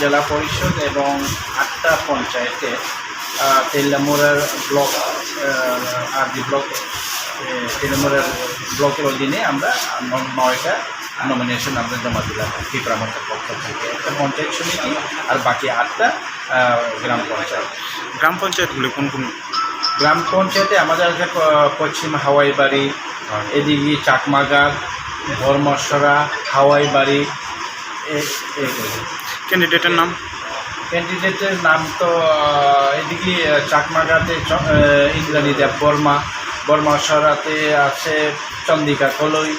জেলা পরিষদ এবং আটটা পঞ্চায়েতে তেলামুড়ার ব্লক আর ডি ব্লক তেলামুড়ার ব্লকের অধীনে আমরা নয়টা নমিনেশন আমরা জমা দিলাম পিপরামতের পক্ষ থেকে। একটা পঞ্চায়েত সমিতি আর বাকি আটটা গ্রাম পঞ্চায়েত। গ্রাম পঞ্চায়েতগুলি কোন কোন? গ্রাম পঞ্চায়েতে আমাদের আছে পশ্চিম হাওয়াই বাড়ি এদিকে চাকমাগার ধর্মসরা হাওয়াই বাড়ি এগুলো। ক্যান্ডিডেটের নাম? ক্যান্ডিডেটের নাম তো এদিকে চাকমাঘাতে ইন্দ্রাণী দেব বর্মা। বর্মা সরাতে আছে চন্দ্রিকা কলই।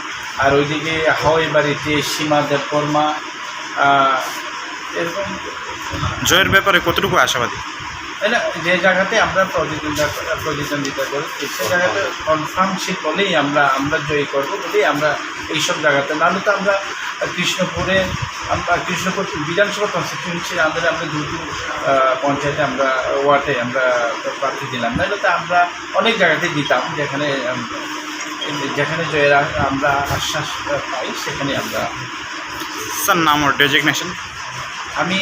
আর ওইদিকে হাওয়াই বাড়িতে সীমা দেব বর্মা। এরকম। জয়ের ব্যাপারে কতটুকু আশাবাদী? তাই না? যে জায়গাতে আমরা প্রতিদ্বন্দ্বিতা প্রতিদ্বন্দ্বিতা করি সে জায়গাতে কনফার্ম সিট বলেই আমরা আমরা জয়ী করব বলেই আমরা এইসব জায়গাতে। নাহলে তো আমরা কৃষ্ণপুরে, আমরা কৃষ্ণপুর বিধানসভা কনস্টিটিউন্সির আন্দারে আমরা দুটো পঞ্চায়েতে আমরা ওয়ার্ডে আমরা প্রার্থী দিলাম। নাহলে তো আমরা অনেক জায়গাতে দিতাম, যেখানে যেখানে জয়ের আমরা আশ্বাস পাই, সেখানে আমরা স্যার নাম ডেজিগনেশন আমি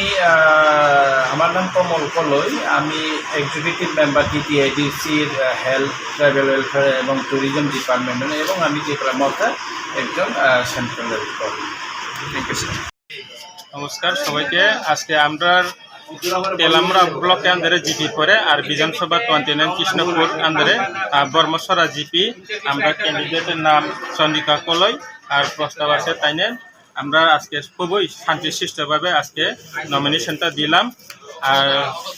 আমার নাম কমল কলই। আমি এক্সিকিউটিভ মেম্বার টিটিআইডিসির হেলথ ট্রাইবেল ওয়েলফেয়ার এবং ট্যুরিজম ডিপার্টমেন্টের এবং আমি ডিপ্লোমাতে একজন সেন্ট্রাল নমস্কার সবাইকে। আজকে আমরা তেলামরা ব্লক আন্দারে জিপি পরে আর বিধানসভা টোয়েন্টি নাইন কৃষ্ণপুর আন্দারে বর্মসরা জিপি। আমরা ক্যান্ডিডেটের নাম চন্দ্রিকা কলই আর প্রস্তাব আছে তাইনে আমরা আজকে খুবই শান্তিশিষ্টভাবে আজকে নমিনেশনটা দিলাম। আর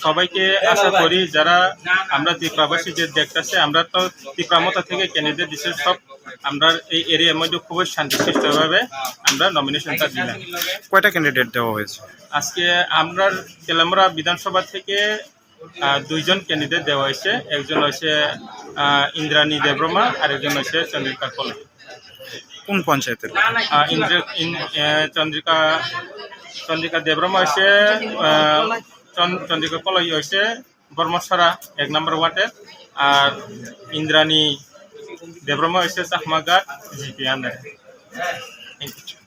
সবাইকে আশা করি যারা আমরা ত্রিপুরাবাসী যে দেখতেছে আমরা তো ত্রিপুরামতা থেকে ক্যান্ডিডেট দিচ্ছে সব আমরা এই এরিয়ার মধ্যে খুবই শান্তিশিষ্টভাবে আমরা নমিনেশনটা দিলাম। কয়টা ক্যান্ডিডেট দেওয়া হয়েছে? আজকে আমরা তেলামরা বিধানসভা থেকে দুইজন ক্যান্ডিডেট দেওয়া হয়েছে। একজন হয়েছে ইন্দ্রাণী দেবরমা আর একজন হয়েছে চন্দ্রিকা কলই কোন পঞ্চায়েতের? চন্দ্রিকা চন্দ্রিকা দেব্রম হয়েছে চন্দ্রিকা কলই হয়েছে বর্মসরা এক নম্বর ওয়ার্ডের আর ইন্দ্রাণী দেব্রম হয়েছে চাকমাঘাট জিপি আন্দারে। Thank you